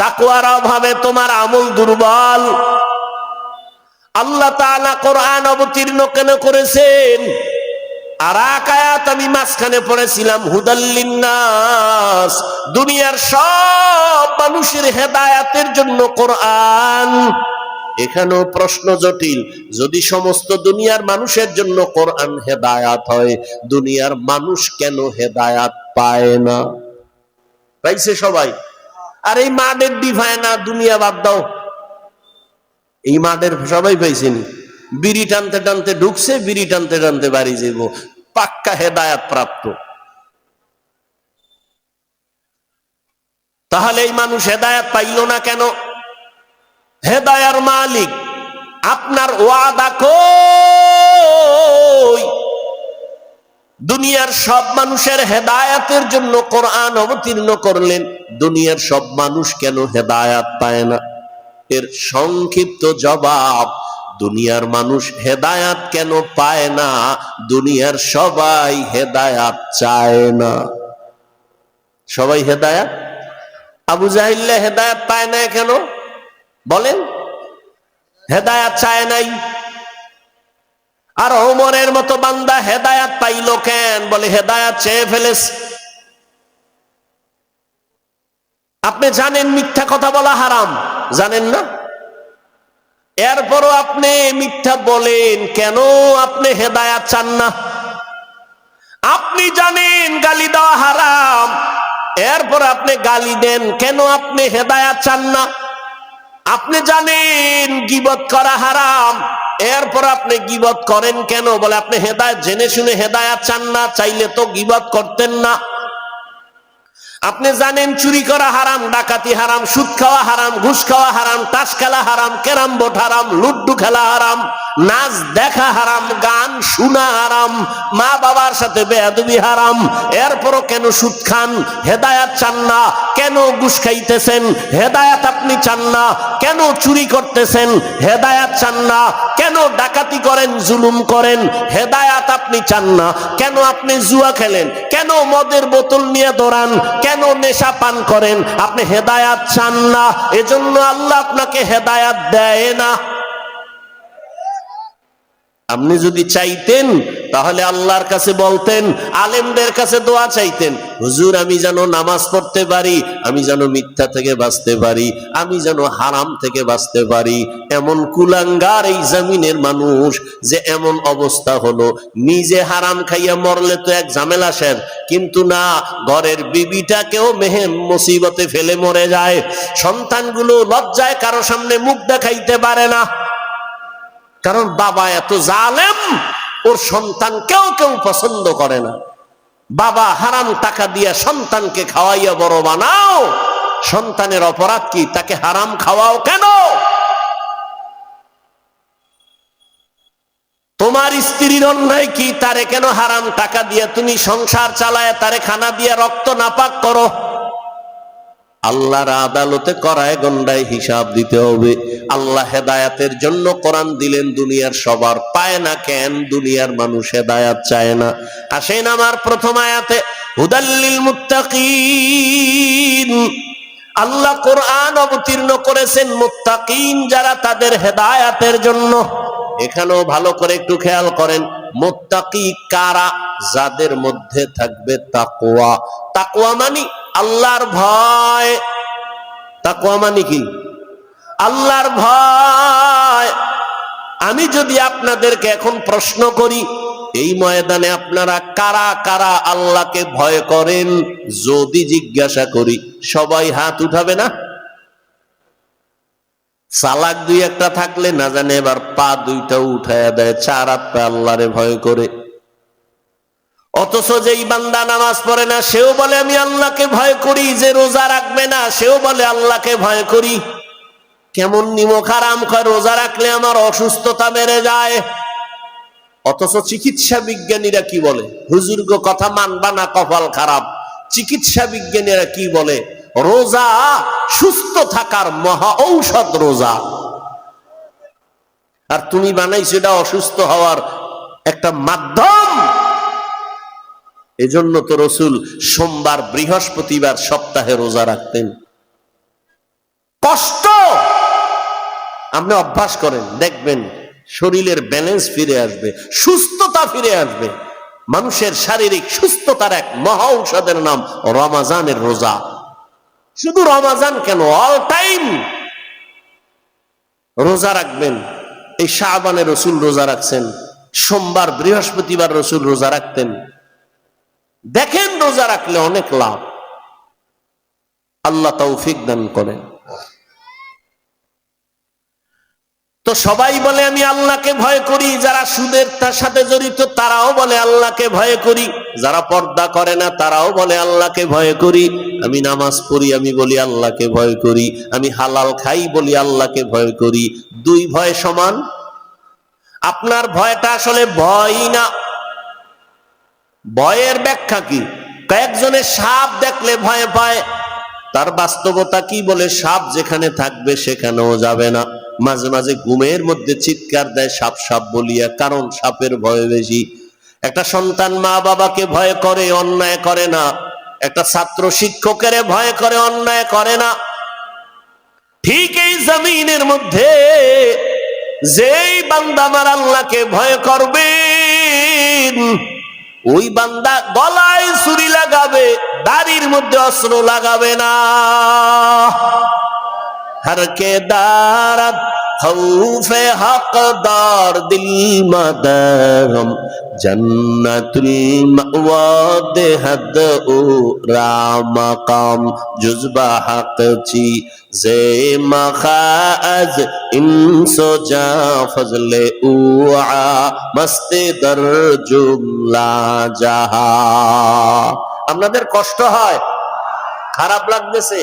তাকুয়ার অভাবে তোমার আমল দুর্বল। আল্লাহ তাআলা কোরআন অবতীর্ণ কেন করেছেন? আর আয়াত আমি মাঝখানে পড়েছিলাম হুদাল্লিন্নাস দুনিয়ার সব মানুষের হেদায়াতের জন্য কোরআন। এখানেও প্রশ্ন জটিল, যদি সমস্ত দুনিয়ার মানুষের জন্য কোরআন হেদায়াত হয়, দুনিয়ার মানুষ কেন হেদায়াত পায় না? পাইছে সবাই? আর এই মাডের ডিভায় না, দুনিয়া বাদ দাও। এই মাদের সবাই পাইছেনি। বিড়ি টানতে টানতে ঢুকছে, বিড়ি টানতে টানতে বাড়ি যাব। পাক্কা হেদায়াত প্রাপ্ত। তাহলে এই মানুষ হেদায়াত পাইল না কেন? হেদায়ার মালিক, আপনার ওয়াদা কই? দুনিয়ার সব মানুষের হেদায়াতের জন্য কোরআন অবতীর্ণ করলেন। দুনিয়ার সব মানুষ কেন হেদায়াত পায় না? এর সংক্ষিপ্ত জবাব, দুনিয়ার মানুষ হেদায়াত কেন পায় না? দুনিয়ার সবাই হেদায়াত চায় না। সবাই হেদায়াত? আবু জাহিল্লা হেদায়াত পায় না কেন? বলেন, হেদায়াত চায় নাই। আর ওমরের মতো বান্দা হেদায়াত পাইল কেন? বলে, হেদায়াত চেয়ে ফেলেছে। আপনি জানেন মিথ্যা কথা বলা হারাম, জানেন না? এরপরও আপনি মিথ্যা বলেন, কেন আপনি হেদায়াত চান না? আপনি জানেন গালি দেওয়া হারাম, এরপর আপনি গালি দেন, কেন আপনি হেদায়াত চান না? আপনি জানেন গিবত করা হারাম, এরপর আপনি গিবত করেন কেন? বলে আপনি হেদায়ত জেনে শুনে হেদায়াত চান না, চাইলে তো গিবত করতেন না। আপনি জানেন চুরি করা হারাম, ডাকাতি হারাম, সুদ খাওয়া হারাম, ঘুষ খাওয়া হারাম, তাস খেলা হারাম, ক্যারাম বোর্ড হারাম, লুড্ডু খেলা হারাম, নাচ দেখা হারাম, গান শোনা হারাম, মা বাবার সাথে বেয়াদবি হারাম, এরপরও কেন সুদ খান? হেদায়াত চান না। কেন ঘুষ খাইতেছেন? হেদায়াত আপনি চান না। কেন চুরি করতেছেন? হেদায়াত চান না। কেন ডাকাতি করেন, জুলুম করেন? হেদায়াত আপনি চান না। কেন আপনি জুয়া খেলেন? কেন মদের বোতল নিয়ে দৌড়ান? কেন নেশা পান করেন? আপনি হেদায়াত চান না। এজন্য আল্লাহ আপনাকে হেদায়াত দেয় না। আপনি যদি চাইতেন, তাহলে আল্লাহর কাছে বলতেন, আলেমদের কাছে দোয়া চাইতেন, হুজুর, আমি যেন নামাজ পড়তে পারি, আমি যেন মিথ্যা থেকে বাঁচতে পারি, আমি যেন হারাম থেকে বাঁচতে পারি। এমন কুলাঙ্গার এই জমিনের মানুষ যে এমন অবস্থা হলো। নিজে হারাম খাইয়া মরলে তো এক ঝামেলা সের। কিন্তু না, ঘরের বিবিটাকেও মেহেম মুসিবতে ফেলে মরে যায়। সন্তানগুলো লজ্জায় কারও সামনে মুখ দেখাইতে পারে না। কারণ বাবা এত জালেম, ওর সন্তান কেউ কেউ পছন্দ করে না। বাবা হারাম টাকা দিয়ে সন্তানকে খাওয়াইয়া বড় বানাও, সন্তানের অপরাধ কি, তাকে হারাম খাওয়াও কেন? তোমার স্ত্রীর অন্যায় কি, তারে কেন হারাম টাকা দিয়ে তুমি সংসার চালায়, তারে খানা দিয়ে রক্ত নাপাক করো? আল্লাহর আদালতে করায় গন্ডায় হিসাব দিতে হবে। আল্লাহ হেদায়াতের জন্য কোরআন দিলেন, দুনিয়ার সবার পায় না কেন, দুনিয়ার মানুষ হেদায়াত চায় না। আসেন আমার প্রথম আয়াতে, হুদাল্লিল মুত্তাকিন। আল্লাহ কোরআন অবতীর্ণ করেছেন মুত্তাকিন যারা তাদের হেদায়াতের জন্য। এখানেও ভালো করে একটু খেয়াল করেন, মোত্তাকি কারা? যাদের মধ্যে থাকবে তাকোয়া তাকোয়া মানি আল্লাহর ভয় তাকোয়া মানি কি? আল্লাহর ভয়। আমি যদি আপনাদেরকে এখন প্রশ্ন করি, এই ময়দানে আপনারা কারা কারা আল্লাহকে ভয় করেন যদি জিজ্ঞাসা করি, সবাই হাত উঠাবে না? সালাক দুই একটা থাকলে না জানে এবার পা দুইটা উঠায় দেয়, চার পা আল্লাহরে ভয় করে। অথচ যেই বান্দা নামাজ পড়ে না, সেও বলে, আমি আল্লাহকে ভয় করি, যে রোজা রাখবে না, সেও বলে, আল্লাহকে ভয় করি। কেমন নিমক আরাম খায়, রোজা রাখলে আমার অসুস্থতা বেড়ে যায়। অথচ চিকিৎসা বিজ্ঞানীরা কি বলে? হুজুর্গ, কথা মানবা না, কপাল খারাপ। চিকিৎসা বিজ্ঞানীরা কি বলে? রোজা, সুস্থ থাকার মহা ঔষধ রোজা। আর তুমি বানাইছো, এটা অসুস্থ হওয়ার একটা মাধ্যম। এজন্য তো রসুল সোমবার, বৃহস্পতিবার সপ্তাহে রোজা রাখতেন। কষ্ট! আপনি অভ্যাস করেন, দেখবেন শরীরের ব্যালেন্স ফিরে আসবে, সুস্থতা ফিরে আসবে। মানুষের শারীরিক সুস্থতার এক মহা ঔষধের নাম রমাজানের রোজা। শুধু রমাজান কেন? অল টাইম রোজা রাখবেন। এই শাহবানের রসুল রোজা রাখছেন। সোমবার, বৃহস্পতিবার রসুল রোজা রাখতেন। দেখেন রোজা রাখলে অনেক লাভ। আল্লাহ তৌফিক দান করেন। তো সবাই বলে, আমি আল্লাহকে ভয় করি। যারা সুদের তার সাথে জড়িত, তারাও বলে, আল্লাহকে ভয় করি। যারা পর্দা করে না, তারাও বলে, আল্লাহকে ভয় করি। আমি নামাজ পড়ি, আমি বলি, আল্লাহকে ভয় করি। আমি হালাল খাই, বলি, আল্লাহকে ভয় করি। দুই ভয় সমান। আপনার ভয়টা আসলে ভয়ই না। ভয়ের ব্যাখ্যা কি? কয়েকজনের সাপ দেখলে ভয় পায়। তার বাস্তবতা কি বলে? সাপ যেখানে থাকবে সেখানেও যাবে না। মাঝে মাঝে ঘুমের মধ্যে চিৎকার দেয় সাপ। সাপ বলিয়া, কারণ সাপের ভয় বেশি। একটা সন্তান মা বাবাকে ভয় করে, অন্যায় করে না। একটা ছাত্র শিক্ষকের ভয় করে, অন্যায় করে না। ঠিক এই জমিনের মধ্যে যেই বান্দা আমার আল্লাহকে ভয় করবেন ওই বান্দা গলায় ছুরি লাগাবে দাড়ির মধ্যে অস্ত্র লাগাবে না। हर খৌফে হাকদার দিল মদম, জন্নতুল মাওয়াদ হদ ও রামকাম, জুজবা হক চি জে মখাজ, ইনসো জা ফজলে উআ মস্তে দর জুমলা জাহা। আপনাদের কষ্ট হয়? খারাপ লাগবে সে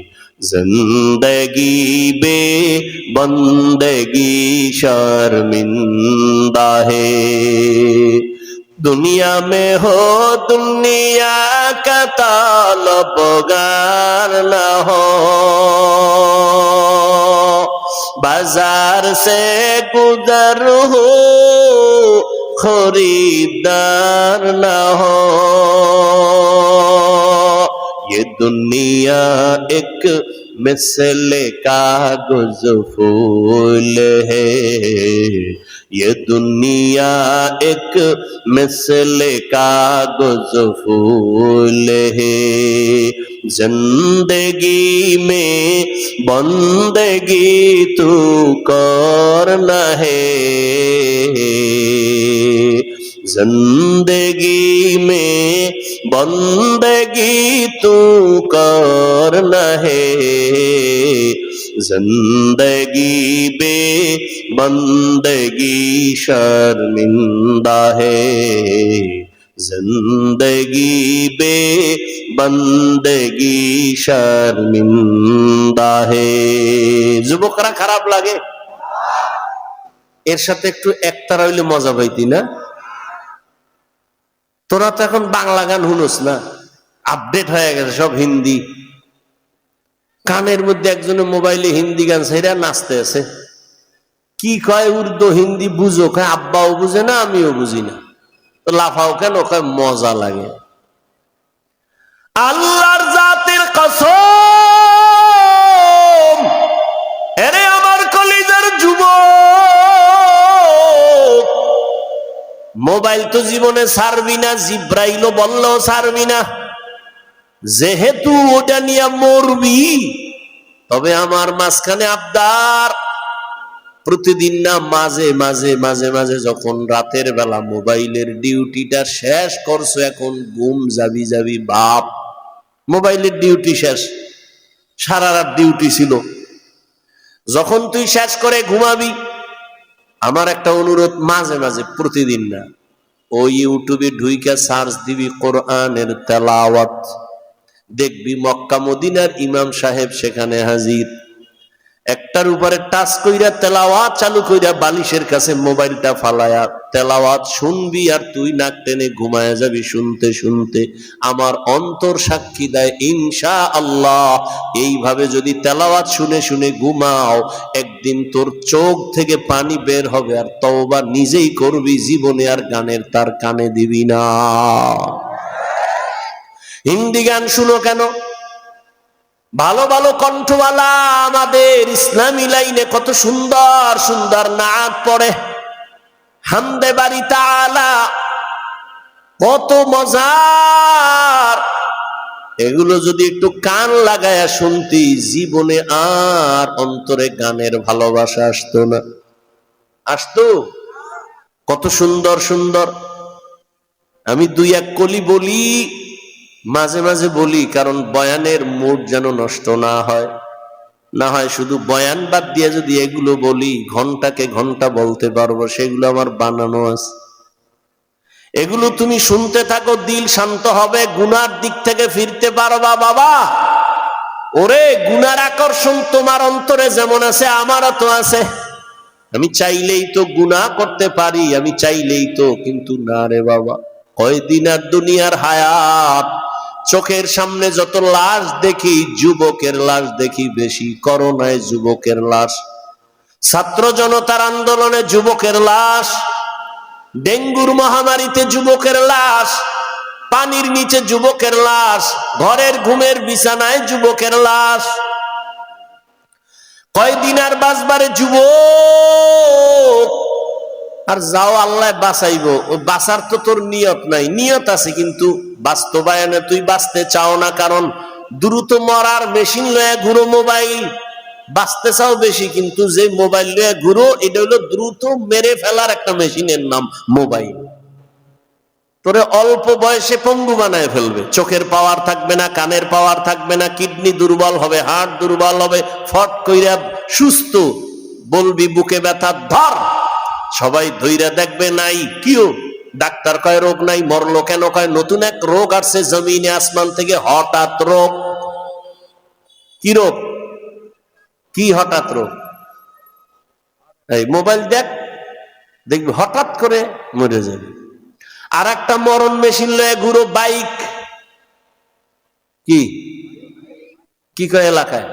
জন্দগি বে বন্দগি শর্মিন্দা হে দুনিয়া মে হো দুনিয়া কতাল বগার না হো বাজার সে গুজার হো খরিদার না হো ये दुनिया एक मिसल कागज़ फूल है। ये दुनिया एक मिसल कागज़ फूल है। ज़िंदगी में बंदगी तू करना है। ज़िंदगी में বন্দগি তু কর নহে। জন্দগি বে বন্দগি শর্মিন্দা হে। জন্দগি বে বন্দগি শর্মিন্দা হে। যুবকরা খারাপ লাগে। এর সাথে একটু একটা হইলে মজা পাইতি না? তোরা তো এখন বাংলা গান শুনোস না। আপডেট হয়ে গেছে সব হিন্দি। কানের মধ্যে একজনের মোবাইলে হিন্দি গান সেরা নাচতে আছে। কি কয় উর্দু হিন্দি বুঝো, কয় আব্বাও বুঝে না, আমিও বুঝি না। লাফাও কেন, কয় মজা লাগে। আল্লাহর জাতির মোবাইল তো জীবনে ছাড়বি না, জিব্রাইলও বললেও ছাড়বি না। যেহেতু ওটা নিয়ে মরবি, তবে আমার মাঝখানে আবদার। প্রতিদিন না মাঝে মাঝে মাঝে মাঝে যখন রাতের বেলা মোবাইলের ডিউটিটা শেষ করছ, এখন ঘুম যাবি যাবি, বাপ। মোবাইলের ডিউটি শেষ সারা রাত ডিউটি ছিল। যখন তুই শেষ করে ঘুমাবি, আমার একটা অনুরোধ মাঝে মাঝে, প্রতিদিন না। ওই ইউটিউবে ঢুইকা সার্চ দিবি কোরআনের তেলাওয়াত। দেখবি মক্কা মদিনার ইমাম সাহেব সেখানে হাজির। একটার উপরে টাচ কইরা তেলাওয়াত চালু কইরা বালিশের কাছে মোবাইলটা ফালায়া তেলাওয়াত শুনবি আর তুই নাক টেনে ঘুমায় যাবি শুনতে শুনতে। আমার অন্তর সাক্ষী দেয় ইনশা আল্লাহ এইভাবে যদি তেলাওয়াত শুনে শুনে ঘুমাও, একদিন তোর চোখ থেকে পানি বের হবে আর তওবা নিজেই করবি, জীবনে আর গানের তার কানে দিবি না। হিন্দি গান শুনো কেন? ভালো ভালো কণ্ঠওয়ালা আমাদের ইসলামী লাইনে কত সুন্দর সুন্দর নাচ পড়ে। হামদে বাড়ি তালা কত মজার। এগুলো যদি একটু কান লাগায়া শুনতি, জীবনে আর অন্তরে গানের ভালোবাসা আসতো না। আসতো? কত সুন্দর সুন্দর। আমি দুই এক কলি বলি মাঝে মাঝে বলি, কারণ বয়ানের মুড যেন নষ্ট না হয়। না হয় শুধু বয়ান বাদ দিয়ে যদি এগুলো বলি, ঘন্টাকে ঘণ্টা বলতে পারব, সেগুলো আমার বানানো আছে। এগুলো তুমি শুনতে থাকো, দিল শান্ত হবে, গুনার দিক থেকে ফিরতে পারবা, বাবা। ওরে, গুনার আকর্ষণ তোমার অন্তরে যেমন আছে, আমারও তো আছে। আমি চাইলেই তো গুনাহ করতে পারি, আমি চাইলেই তো, কিন্তু না রে বাবা। কয়দিন আর দুনিয়ার হায়াত চোখের সামনে যত লাশ দেখি, যুবকের লাশ দেখি বেশি, করোনায় যুবকের লাশ, ছাত্র জনতার আন্দোলনে যুবকের লাশ, ডেঙ্গুর মহামারীতে যুবকের লাশ, পানির নিচে যুবকের লাশ, ঘরের ঘুমের বিছানায় যুবকের লাশ। কয়দিন আর বাসবারে যুবক আর যাও আল্লাহ বাঁচাইব। ওই বাঁচার তো তোর নিয়ত নাই। নিয়ত আছে কিন্তু বাস্তবায়নে তুই বাঁচতে চাও না, কারণ দ্রুত মরার মেশিন লয়ে ঘুরো মোবাইল। বাঁচতে চাও বেশি, কিন্তু যে মোবাইল লয়ে ঘুরো, এটা হলো দ্রুত মেরে ফেলার একটা মেশিনের নাম মোবাইল। তোরে অল্প বয়সে পঙ্গু বানায় ফেলবে। চোখের পাওয়ার থাকবে না, কানের পাওয়ার থাকবে না, কিডনি দুর্বল হবে, হার্ট দুর্বল হবে, ফট কইরা সুস্থ, বলবি বুকে ব্যথা, ধর! সবাই ধৈরা দেখবে নাই, কিও? ডাক্তার কয়, রোগ নাই, মরলো কেন? কয়, নতুন এক রোগ আসছে জমিনে আসমান থেকে, হঠাৎ রোগ। কি রোগ? কি হঠাৎ রোগ? এই মোবাইল দেখ, দেখবি হঠাৎ করে মরে যাবে। আর একটা মরণ মেশিন লয়ে ঘুরো, বাইক। কি? কি কয় এলাকায়?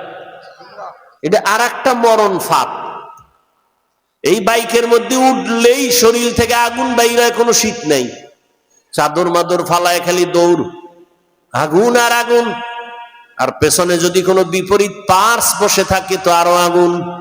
এটা আর একটা মরণ ফাঁদ। এই বাইকের মধ্যে উঠলেই শরীর থেকে আগুন বাইরায়, কোনো শীত নাই। চাদর মাদর ফালায় খালি দৌড়। আগুন আর আগুন। আর পেছনে যদি কোনো বিপরীত পার্স বসে থাকে, তো আরও আগুন।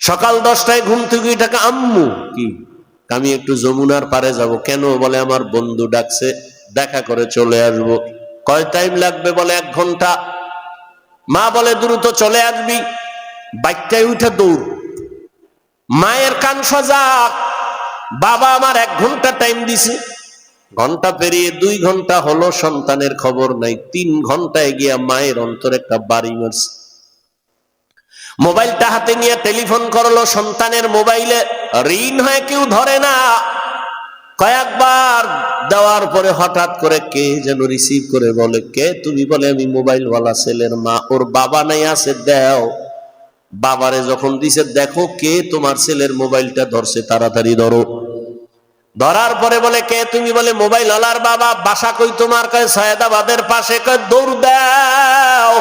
সকাল দশটায় ঘুম থেকে টাকা আম্মু! কি? আমি একটু যমুনার পারে যাব। কেন? বলে, আমার বন্ধু ডাকছে, দেখা করে চলে আসব। কয় টাইম লাগবে? বলে, এক ঘণ্টা। মা বলে, দ্রুত চলে আসবি। বাইকটাই উঠে দৌড়। মায়ের কান সজাগ। বাবা আমার এক ঘণ্টা টাইম দিছে। ঘণ্টা পেরিয়ে দুই ঘণ্টা হলো, সন্তানের খবর নাই। তিন ঘন্টায় গিয়া মায়ের অন্তর একটা বাড়ি মারছে। মোবাইলটা হাতে নিয়ে টেলিফোন করল, সন্তানের মোবাইলে ঋণ হয় কেউ ধরে না। কয়েকবার দেওয়ার পরে হঠাৎ করে কে যেন রিসিভ করে বলে, কে? তুমি বলে, আমি মোবাইলওয়ালা ছেলের মা। ওর বাবা নাই আছে, দেও। বাবারে যখন দিছে, দেখো কে তোমার ছেলের মোবাইলটা ধরছে, তাড়াতাড়ি ধরো। ধরার পরে বলে, কে? তুমি বলে মোবাইল ওয়ালার বাবা। বাসা কই তোমার? কয়, সয়দাবাদের পাশে। কয়, দৌড় দাও।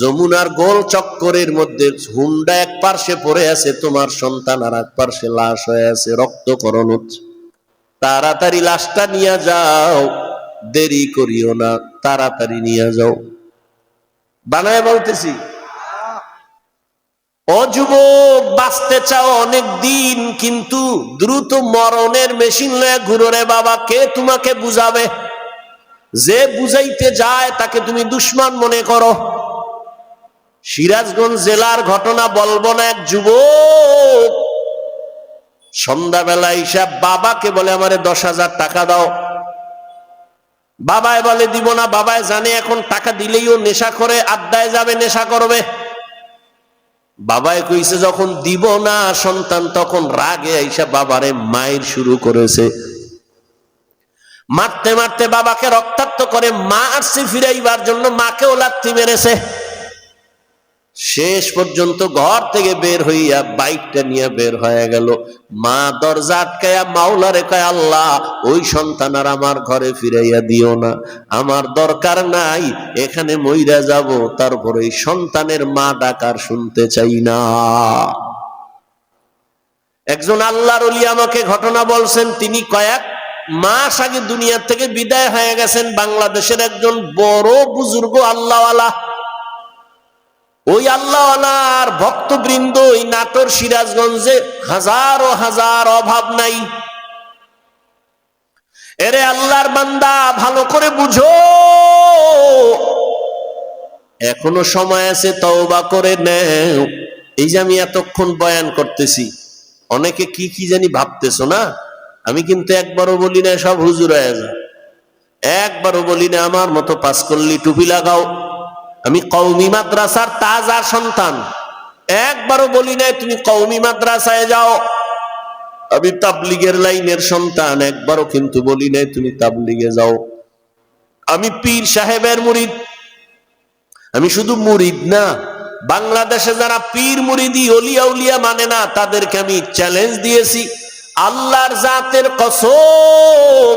যমুনার গোল চক্করের মধ্যে হুন্ডা এক পার্শ্বে পড়ে আছে, তোমার সন্তান আর এক পার্শ্বে লাশ হয়ে আছে, রক্তকরণ হচ্ছে। তাড়াতাড়ি লাশটা নিয়ে যাও। দেরি করিও না, তাড়াতাড়ি নিয়ে যাও। বানায় বলতেছি, ও যুবক, বাঁচতে চাও অনেক দিন, কিন্তু দ্রুত মরণের মেশিন লয়ে ঘুরো রে বাবা, কে তোমাকে বুঝাবে? যে বুঝাইতে যায়, তাকে তুমি দুশ্মন মনে করো। সিরাজগঞ্জ জেলার ঘটনা বলব না, এক যুবক সন্ধ্যাবেলা হিসাব বাবাকে বলে, আমারে দশ হাজার টাকা দাও। বাবায় বলে, দিব না। বাবায় জানে, এখন টাকা দিলেই ও নেশা করে, আড্ডায় যাবে, নেশা করবে। বাবায় কইছে, যখন দিব না সন্তান, তখন রাগে আইসা বাবারে মায়ের শুরু করেছে। মারতে মারতে বাবাকে রক্তাক্ত করে মা আসছে ফিরাইবার জন্য মাকেও লাথি মেরেছে। শেষ পর্যন্ত ঘর থেকে বের হইয়া বাইকটা নিয়ে বের হয়ে গেল। মা দরজা আটকায়া মাওলারে কয়, আল্লাহ, ওই সন্তান আর আমার ঘরে ফিরাইয়া দিও না। আমার দরকার নাই, এখানে মইরা যাব। তারপর ওই সন্তানের মা ডাকার শুনতে চাই না। একজন আল্লাহর অলি আমাকে ঘটনা বলছেন, তিনি কয়েক মাস আগে দুনিয়া থেকে বিদায় হয়ে গেছেন। বাংলাদেশের একজন বড় বুজুর্গ আল্লাহওয়ালা। ওই আল্লাহওয়ালার ভক্তবৃন্দ ওই নাটোর সিরাজগঞ্জে হাজারো হাজার অভাব নাই। এরে আল্লাহর বান্দা, ভালো করে বুঝো। এখনও সময় আছে, তওবা করে নেও। এই যে আমি এতক্ষণ বয়ান করতেছি, অনেকে কি কি জানি ভাবতেছো না? আমি কিন্তু একবারও বলি না, সব হুজুর হয়ে যা একবারও বলি না, আমার মতো পাস করলি টুপি লাগাও। আমি কৌমি মাদ্রাসার তাজা সন্তান। একবারও বলি নাই, তুমি কৌমি মাদ্রাসায় যাও। আমি তাবলিগের লাইনের সন্তান, একবারও কিন্তু বলি নাই, তুমি তাবলিগে যাও। আমি পীর সাহেবের মুরিদ। আমি শুধু মুরিদ না, বাংলাদেশে যারা পীর মুরিদি, অলিয়া উলিয়া মানে না, তাদেরকে আমি চ্যালেঞ্জ দিয়েছি। আল্লাহর জাতের কসম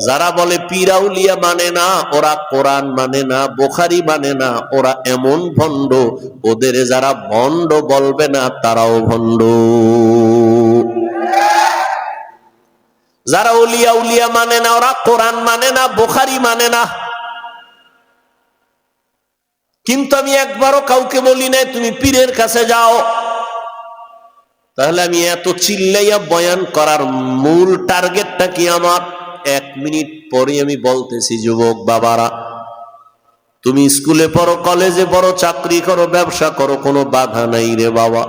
যারা বলে পীরাউলিয়া মানে না, ওরা কোরআন মানে না, বোখারি মানে না, ওরা এমন ভণ্ড, ওদের যারা ভণ্ড বলবে না, তারাও ভণ্ড। যারা উলিয়া উলিয়া মানে না, ওরা কোরআন মানে না, বোখারি মানে না। কিন্তু আমি একবারও কাউকে বলি নাই, তুমি পীরের কাছে যাও। তাহলে আমি এত চিল্লাইয়া বয়ান করার মূল টার্গেটটা কি আমার? এক মিনিট পরে আমি বলতেছি, যুবক বাবারা, তুমি স্কুলে পড়ো, কলেজে পড়ো, চাকরি করো, ব্যবসা করো, কোনো বাধা নাই রে বাবা।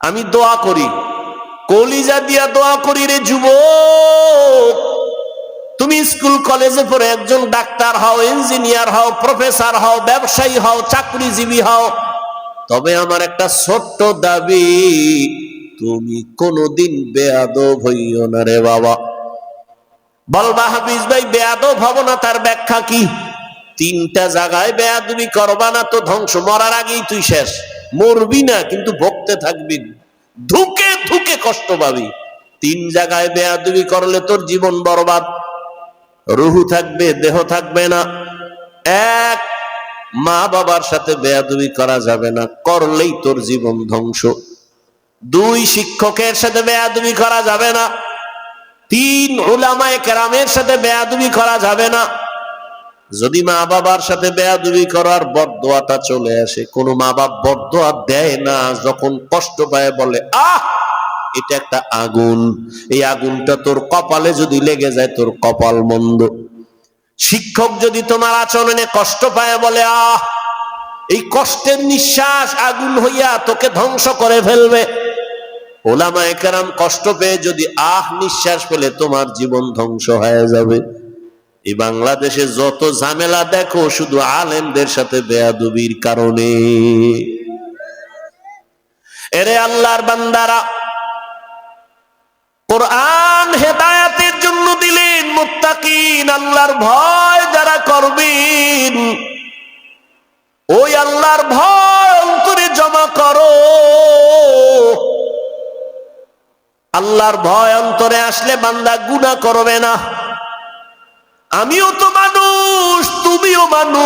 আমি দোয়া করি, কলিজা দিয়া দোয়া করি রে যুবক। তুমি স্কুল, কলেজে পড়ে, একজন ডাক্তার হও, ইঞ্জিনিয়ার হও, প্রফেসর হও, ব্যবসায়ী হও, চাকরিজীবী হও। তবে আমার একটা ছোট্ট দাবি, তুমি কোনোদিন বেয়াদব হইও না রে বাবা। বলবা হাফিজ ভাই, বেয়াদব হব না তার ব্যাখ্যা কি? তিনটা জায়গায় বেয়াদবি করবা না তো ধ্বংস, মরার আগেই তুই শেষ। মরবি না, কিন্তু ভক্তে থাকবি ধুকে ধুকে কষ্ট পাবি। তিন জায়গায় বেয়াদবি করলে তোর জীবন বরবাদ। রুহু থাকবে, দেহ থাকবে না। এক মা বাবার সাথে বেয়াদবি করা যাবে না, করলেই তোর জীবন ধ্বংস। দুই শিক্ষকের সাথে বেয়াদবি করা যাবে না। তিন ওলামায় কেরামের সাথে বেয়াদবি করা যাবে না। যদি মা বাবার সাথে বেয়াদবি করার বরদোয়াটা চলে আসে, কোন মা বাপ বরদোয়া দেয় না, যখন কষ্ট পায় বলে, আহ, এটা একটা আগুন। এই আগুনটা তোর কপালে যদি লেগে যায়, তোর কপাল মন্দ। শিক্ষক যদি তোমার আচরণে কষ্ট পায় বলে, আহ, এই কষ্টের নিঃশ্বাস আগুন হইয়া তোকে ধ্বংস করে ফেলবে। ওলামা একরাম কষ্ট পেয়ে যদি আহ নিঃশ্বাস পেলে তোমার জীবন ধ্বংস হয়ে যাবে। এই বাংলাদেশে যত ঝামেলা, দেখো, শুধু আলেমদের সাথে বেয়াদুবির কারণে। এরে আল্লাহর বান্দারা, কোরআন হেদায়াতের জন্য দিলেন মুত্তাকিন, আল্লাহর ভয় যারা করবেন, ওই আল্লাহর ভয় অন্তরে জমা করো। আল্লাহর ভয় অন্তরে আসলে বান্দা গুণা করবে না। আমিও তো মানুষ, তুমিও মানুষ।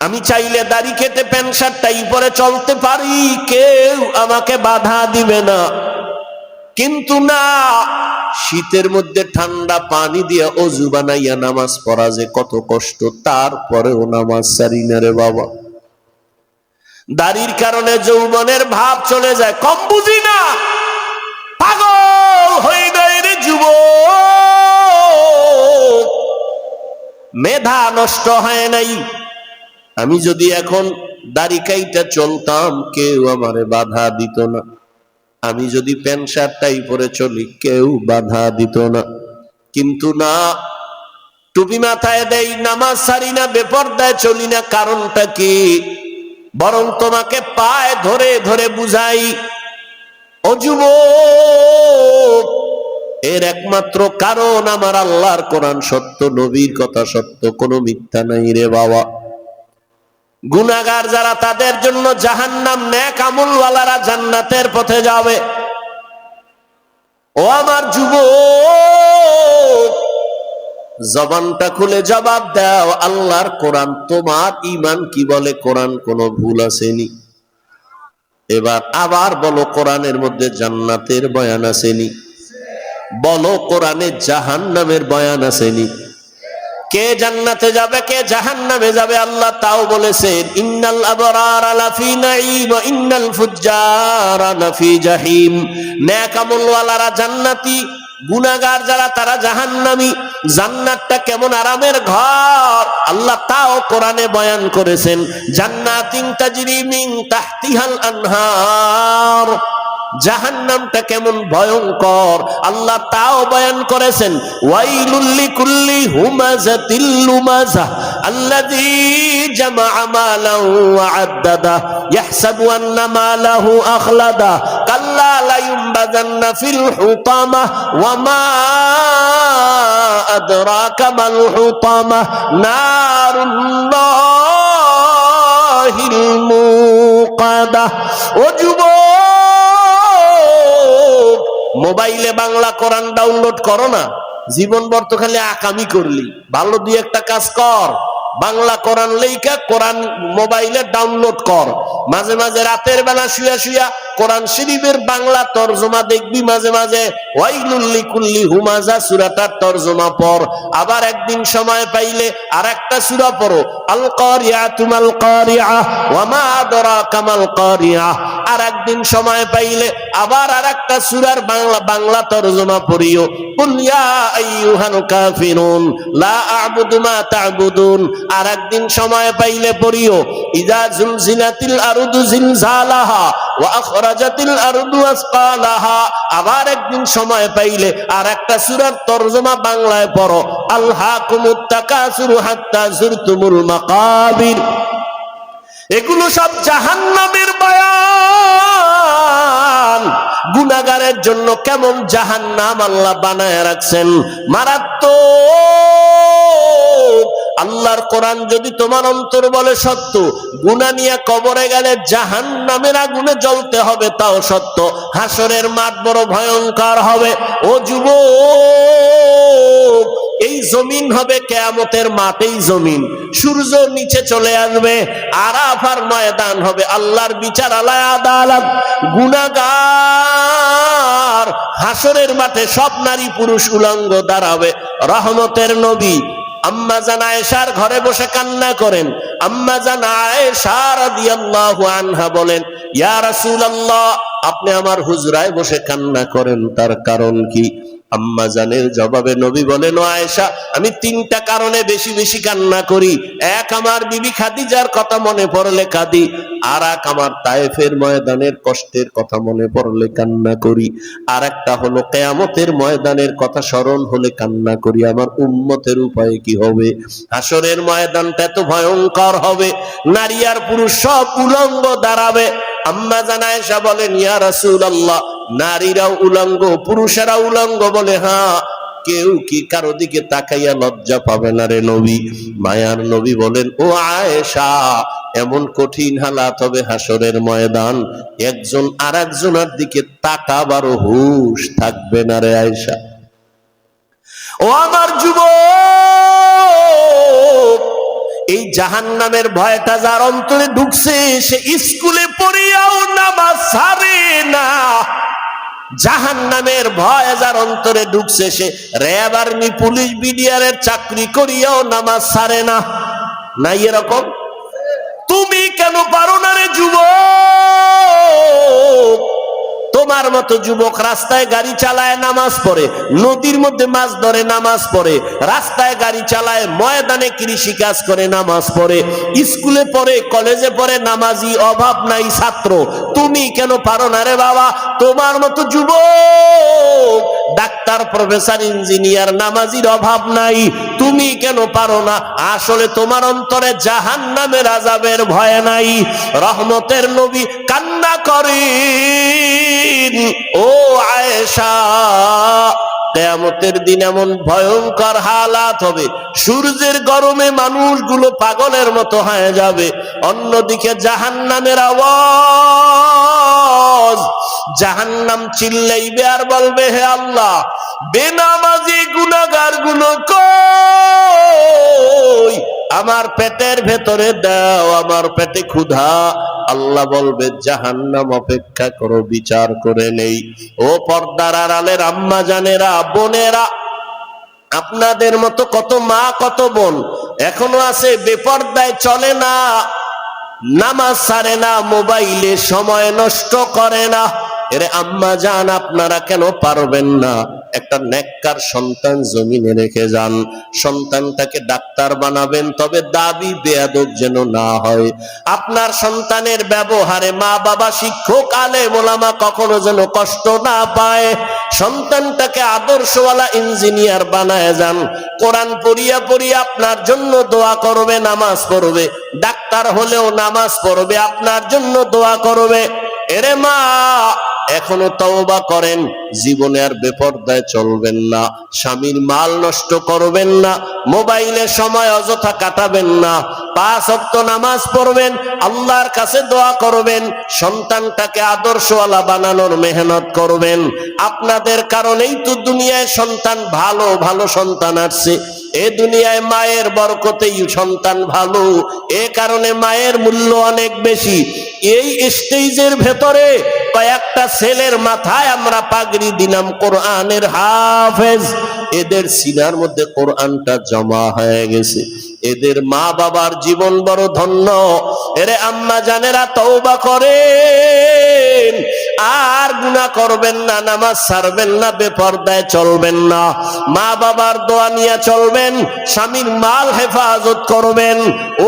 আমি চাইলে দাড়ি কেটে প্যান্ট শার্টটাই পরে চলতে পারি, কেউ আমাকে বাধা দিবে না। কিন্তু না, শীতের মধ্যে ঠান্ডা পানি দিয়ে অজু বানাইয়া নামাজ পড়া যে কত কষ্ট, তারপরেও নামাজ সারি না রে বাবা। দাড়ির কারণে যৌবনের ভাব চলে যায়। কম বুঝি না? পাগল হয়ে যায় রে যুব মেধা নষ্ট হয় নাই। আমি যদি এখন দাড়ি কাইটা চলতাম, কেউ আমারে বাধা দিত না। আমি যদি প্যান্ট শার্টটাই পরে চলি, কেউ বাধা দিত না। কিন্তু না, টুপি মাথায় দেই, নামাজ সারি না, বেপর্দায় চলি না। কারণটা কি? বরং তোমাকে পায়ে ধরে ধরে বুঝাই, ও যুব এর একমাত্র কারণ আমার আল্লাহর কোরআন সত্য, নবীর কথা সত্য, কোনো মিথ্যা নাই রে বাবা। গুনাগার যারা তাদের জন্য জাহান্নাম ন্যাক আমলওয়ালারা জান্নাতের পথে যাবে। ও আমার যুব জবানটা খুলে জবাব দাও, আল্লাহর কোরআন তোমার ইমান কি বলে? কোরআন কোনো ভুল আসেনি। এবার আবার বলো, কোরআনের মধ্যে জান্নাতের বয়ান আসেনি। বলো, কোরআনে জাহান নামের বয়ান আসেনি। কে জান্নাতে যাবে, কে জাহান্নামে যাবে? আল্লাহ তাও বলেছেন, ইন্নাল আবরার লাফি নাঈম ইন্নাল ফুজ্জার লাফি জাহিম। নেক আমলওয়ালারা জান্নাতি গুনাহগার যারা, তারা জাহান্নামী। জান্নাতটা কেমন আরামের ঘর। আল্লাহ তাও কোরআনে বয়ান করেছেন, জান্নাতিন তাজরি মিন তাহতিহাল আনহার। জাহান্নামটা কেমন ভয়ঙ্কর। আল্লাহ তাও বয়ান করেছেন ওয়াইলুল্লি কুল্লি হুমাজাতিল লুমাজা আল্লাযী জামাআ মালাহু ওয়া আদ্দাদা, ইয়াহসাবু আন্না মালাহু আখলাদা, কাল্লা লা ইউমবাযান্না ফিল হুতামা ওয়া মা আদরাকা মাল হুতামা, নারুল্লাহিল মুকাদা। ও যুবক মোবাইলে বাংলা কোরআন ডাউনলোড করো না। জীবন বর্ত খালি আকামি করলি। ভালো দুই একটা কাজ কর। বাংলা কোরআন লেখা কোরআন মোবাইলে ডাউনলোড কর। মাঝে মাঝে রাতের বেলা শুয়া শুয়া কোরআন শরীফের বাংলা তর্জমা দেখবি মাঝে মাঝে। ওয়াইলুল্লি কুল্লি হুমাজা সুরাটার তর্জমা পর আবার একদিন সময় পাইলে আর একটা সুরা পড়ো। আল কারিয়া তুমাল কারিয়া ওয়ামা আদরা কামাল কারিয়া। আর একদিন সময় পাইলে আবার আর একটা সুরার বাংলা বাংলা তর্জমা পড়িও। কুল ইয়া আইয়ুহাল কাফিরুন, লা আ'বুদু মা তা'বুদুন। আর একদিন সময় পাইলে পড়িও, ইদা জুলজিলাতিল আরদু জিলজালাহা আরদু আসকালাহা। আবার একদিন সময় পাইলে আর একটা তরজমা বাংলায় পড়ো আলহাকুমুত তাকাসুরু হাত্তা মাকাবির। এগুলো সব জাহান্নামের বয়ান। গুনাগারের জন্য কেমন জাহান্নাম আল্লাহ বানায় রাখছেন? মারাত্মক। আল্লাহর কোরআন যদি তোমার অন্তর বলে সত্য গুনা নিয়ে কবরে গেলে জাহান নামের আগুনে জ্বলতে হবে, তাও সত্য। হাসরের মাঠ বড় ভয়ঙ্কর হবে। ও যুব এই জমিন হবে কেয়ামতের মাঠেই জমিন। সূর্য নিচে চলে আসবে, আরাফার ময়দান হবে। আল্লাহর বিচার আলায় আদালত গুনাগার হাসরের মাঠে সব নারী পুরুষ উলঙ্গ দাঁড়াবে। রহমতের নবী আম্মা জান আয়েশার ঘরে বসে কান্না করেন। আম্মা জান আয়েশা রাদিয়াল্লাহু আনহা বলেন, ইয়া রাসূলুল্লাহ, আপনি আমার হুজরায় বসে কান্না করেন, তার কারণ কি? আম্মা জানের জবাবে নবী বলেন আয়েশা, আমি তিনটা কারণে বেশি বেশি কান্না করি। এক আমার বিবি খাদিজার কথা মনে পড়লে কাঁদি, আর এক আমার তায়েফের ময়দানের কষ্টের কথা মনে পড়লে কান্না করি। আর একটা হলো কেয়ামতের ময়দানের কথা স্মরণ হলে কান্না করি, আমার উম্মতের উপায়ে কি হবে? হাসরের ময়দানটা এত ভয়ঙ্কর হবে, নারী আর পুরুষ সব উলঙ্গ দাঁড়াবে। আম্মা জানায়সা বলেন, ইয়া রাসূল আল্লাহ নারীরাও উলঙ্গ পুরুষেরা উলঙ্গ বলে হ্যাঁ কেউ কি কারও দিকে তাকাইয়া লজ্জা পাবে না রে নবী? মায়ার নবী বলেন, ও আয়েশা, এমন কঠিন হালাত হবে হাসরের ময়দান, একজন আর একজনের দিকে তাকাবারও হুশ থাকবে না রে আয়েশা। ও আমার যুবক এই জাহান নামের ভয়টা যার অন্তরে ঢুকছে, সে স্কুলে পড়িয়াও নামাজ সারে না। জাহান নামের ভয় যার অন্তরে ঢুকছে, সে র্যাব আর্মি, পুলিশ, বিডিআরের চাকরি করিয়াও নামাজ সারে না। নাই এরকম? তুমি কেন পারো না রে যুবক? তোমার মতো যুবক রাস্তায় গাড়ি চালায় নামাজ পড়ে, নদীর মধ্যে মাছ ধরে নামাজ পড়ে, রাস্তায় গাড়ি চালায়, ময়দানে কৃষি কাজ করে নামাজ পড়ে, স্কুলে পড়ে, কলেজে পড়ে নামাজি অভাব নাই ছাত্র। তুমি কেন পারো না রে বাবা? তোমার মতো যুবক, ডাক্তার, প্রফেসর, ইঞ্জিনিয়ার, নামাজির অভাব নাই। তুমি কেন পারো না? আসলে তোমার অন্তরে জাহান নামের আজাবের ভয় নাই। রহমতের নবী কান্না করি ও আয়েশা কেয়ামতের দিন এমন ভয়ঙ্কর হালাত হবে, সূর্যের গরমে মানুষগুলো পাগলের মতো হয়ে যাবে। অন্যদিকে জাহান নামের আওয়াজ, জাহান্নাম চিল্লাইবে আর বলবে, হে আল্লাহ, বেনামাজি গুনাগারগুলো কই? আমার পেটের ভেতরে দাও, আমার পেটে ক্ষুধা। আল্লাহ বলবে, জাহান্নাম অপেক্ষা করো, বিচার করে নেই। ও পর্দার আড়ালের আম্মা জানেরা, বোনেরা, আপনাদের মতো কত মা, কত বোন, এখনও আছে, বেপর্দায় চলে না, নামাজ সারে না, মোবাইলে সময় নষ্ট করে না। এরে আম্মা যান আপনারা কেন পারবেন না? একটা নেককার সন্তান জমিনে রেখে যান। সন্তানটাকে ডাক্তার বানাবেন, তবে দাবি বেয়াদব যেন না হয়। আপনার সন্তানের ব্যবহারে মা বাবা শিক্ষক আলে মোলামা কখনো যেন কষ্ট না পায়। সন্তানটাকে আদর্শওয়ালা ইঞ্জিনিয়ার বানায় যান। কোরআন পড়িয়া পড়িয়া আপনার জন্য দোয়া করবে, নামাজ পড়বে। ডাক্তার হলেও নামাজ পড়বে, আপনার জন্য দোয়া করবে। এরে মা এখনও তওবা করেন, জীবনে আর বেপর্দায় চলবেন না, স্বামীর মাল নষ্ট করবেন না, মোবাইলে সময় অযথা কাটাবেন না, পাঁচ অক্ত নামাজ পড়বেন, আল্লাহর কাছে দোয়া করবেন, সন্তানটাকে আদর্শওয়ালা বানানোর মেহনত করবেন। আপনাদের কারণেই তো দুনিয়ায় সন্তান, ভালো ভালো সন্তান আসছে। এ দুনিয়ায় মায়ের বরকতেই সন্তান ভালো, এ কারণে মায়ের মূল্য অনেক বেশি। এই স্টেজের ভেতরে কয়েকটা ছেলের মাথায় আমরা পাগড়ি দিলাম কোরআনের হাফেজ। এদের সিনার মধ্যে কোরআনটা জমা হয়ে গেছে। এদের মা বাবার জীবন বড় ধন্য। এরে আম্মা জানেরা তওবা করেন। আর গুনাহ করবেন না, নামাজ ছাড়বেন না, বেপর্দায় চলবেন না। মা বাবার দোয়া নিয়ে চলবেন স্বামীর মাল হেফাজত করবেন,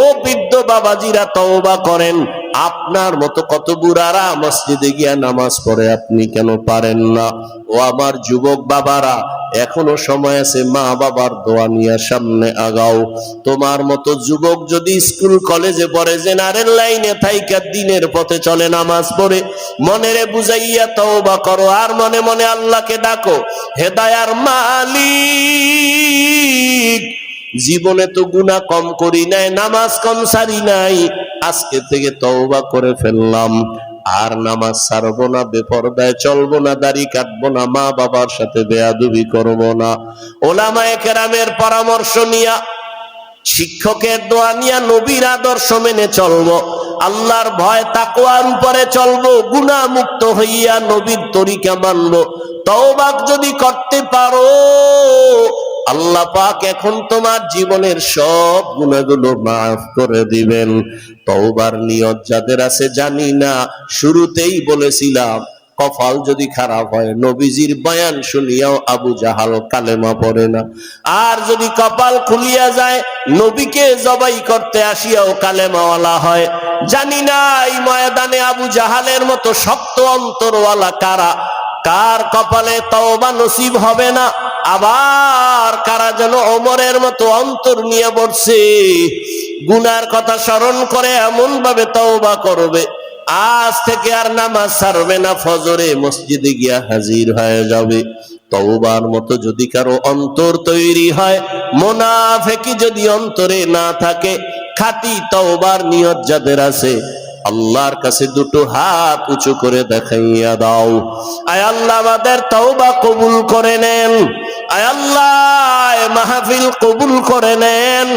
ও বৃদ্ধ বাবাজিরা তওবা করেন। আপনার মতো কত বুড়ারা মসজিদে গিয়া নামাজ পড়ে আপনি কেন পারেন না? ও আমার যুবক বাবারা, এখনও সময় আছে মা বাবার দোয়া নিয়ে সামনে আগাও। তোমার মতো যুবক যদি স্কুল, কলেজে পড়ে, জেনারেল লাইনে থাইকা দিনের পথে চলে নামাজ পড়ে, মনেরে বুঝাইয়া তওবা করো, আর মনে মনে আল্লাহকে ডাকো, হেদায়ার মালিক। জীবনে তো গুণা কম করি নাই, নামাজ কম সারি নাই। আজকে থেকে তওবা করে ফেললাম। আর নামাজ ছাড়বো না, বেপরদায় চলবো না, দাড়ি কাটবো না মা বাবার সাথে বেয়াদুবি করব না। ওলামায়ে কেরামের পরামর্শ নিয়া, শিক্ষকের দোয়া নিয়া নবীর আদর্শ মেনে চলবো। আল্লাহর ভয় তাকওয়ার উপরে চলবো গুনাহ মুক্ত হইয়া নবীর তরিকা মানবো। তওবাক যদি করতে পারো আল্লাহ পাক এখন তোমার জীবনের সব গুণাগুলো মাফ করে দিবেন। তওবার নিয়ত যাদের আছে জানি না, শুরুতেই বলেছিলাম, কপাল যদি খারাপ হয়, নবীজির বয়ান শুনিয়াও আবু জাহাল কালেমা পড়ে না। আর যদি কপাল খুলিয়া যায়, নবীকে জবাই করতে আসিয়াও কালেমাওয়ালা হয়। জানি না এই ময়দানে আবু জাহালের মতো শক্ত অন্তরওয়ালা কারা? কার কপালে তওবা নসিব হবে না? আবার কারা যেন অমরের মতো অন্তর নিয়ে বসছে গুনার কথা স্মরণ করে এমন ভাবে তওবা করবে। আজ থেকে আর নামাজ ছাড়বে না, ফজরে মসজিদে গিয়া হাজির হয়ে যাবে। তওবার মতো যদি কারও অন্তর তৈরি হয়, মোনাফেকি যদি অন্তরে না থাকে, খাঁটি তওবার নিয়ত যাদের আছে আল্লাহর কাছে দুটো হাত উঁচু করে দেখাইয়া দাও। আয় আল্লাহ, আমাদের তওবা কবুল করে নেন। আয় আল্লাহ মাহফিল কবুল করে নেন।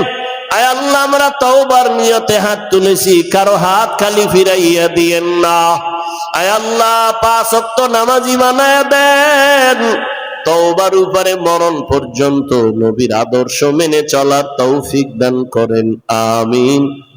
আয় আল্লাহ, আমরা তওবার নিয়তে হাত তুলেছি, কারও হাত খালি ফিরাইয়া দিয়েন না। আয় আল্লাহ, পাঁচ ওয়াক্ত নামাজি বানায় দেন। তওবার উপরে মরণ পর্যন্ত নবীর আদর্শ মেনে চলার তৌফিক দান করেন, আমিন।